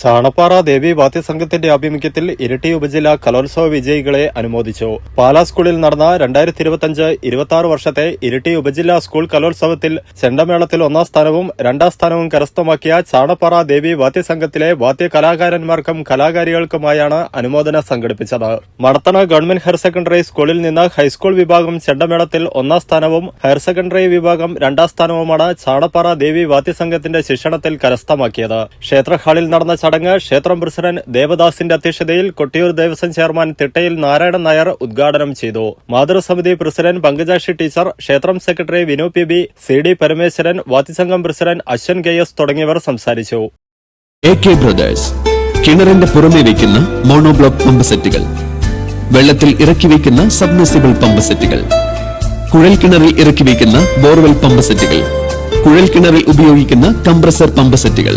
ചാണപ്പാറ ദേവി വാദ്യസംഘത്തിന്റെ ആഭിമുഖ്യത്തിൽ ഇരിട്ടി ഉപജില്ല കലോത്സവ വിജയികളെ അനുമോദിച്ചു. പാലാ സ്കൂളിൽ നടന്ന രണ്ടായിരത്തി ഇരുപത്തിയഞ്ച് ഇരുപത്തി ആറ് വർഷത്തെ ഇരിട്ടി ഉപജില്ലാ സ്കൂൾ കലോത്സവത്തിൽ ചെണ്ടമേളത്തിൽ ഒന്നാം സ്ഥാനവും രണ്ടാം സ്ഥാനവും കരസ്ഥമാക്കിയ ചാണപ്പാറ ദേവി വാദ്യസംഘത്തിലെ വാദ്യ കലാകാരന്മാർക്കും കലാകാരികൾക്കുമായാണ് അനുമോദനം സംഘടിപ്പിച്ചത്. മടത്തണ ഗവൺമെന്റ് ഹയർ സെക്കൻഡറി സ്കൂളിൽ നിന്ന് ഹൈസ്കൂൾ വിഭാഗം ചെണ്ടമേളത്തിൽ ഒന്നാം സ്ഥാനവും ഹയർ സെക്കൻഡറി വിഭാഗം രണ്ടാം സ്ഥാനവുമാണ് ചാണപ്പാറ ദേവി വാദ്യസംഘത്തിന്റെ ശിക്ഷണത്തിൽ കരസ്ഥമാക്കിയത്. ക്ഷേത്രഹാളിൽ നടന്ന ചടങ്ങ് ക്ഷേത്രം പ്രസിഡന്റ് ദേവദാസിന്റെ അധ്യക്ഷതയിൽ കൊട്ടിയൂർ ദേവസ്വം ചെയർമാൻ തിട്ടയിൽ നാരായണൻ നായർ ഉദ്ഘാടനം ചെയ്തു. മാതൃസമിതി പ്രസിഡന്റ് പങ്കജാക്ഷി ടീച്ചർ ക്ഷേത്രം secretary Vinu P B C D Parameswaran വാത്യസംഘം president Ashwan K S തുടങ്ങിയവർ സംസാരിച്ചു. കിണറിന്റെ പുറമെ വയ്ക്കുന്ന മോണോബ്ലോക്ക് പമ്പ് സെറ്റുകൾ വെള്ളത്തിൽ ഇറക്കി വയ്ക്കുന്ന സബ്മിസിബിൾ പമ്പ് സെറ്റുകൾ കുഴൽ കിണറിൽ ഇറക്കി വയ്ക്കുന്ന ബോർവെൽ പമ്പ് സെറ്റുകൾ കുഴൽ കിണറിൽ ഉപയോഗിക്കുന്ന കംപ്രസർ പമ്പ് സെറ്റുകൾ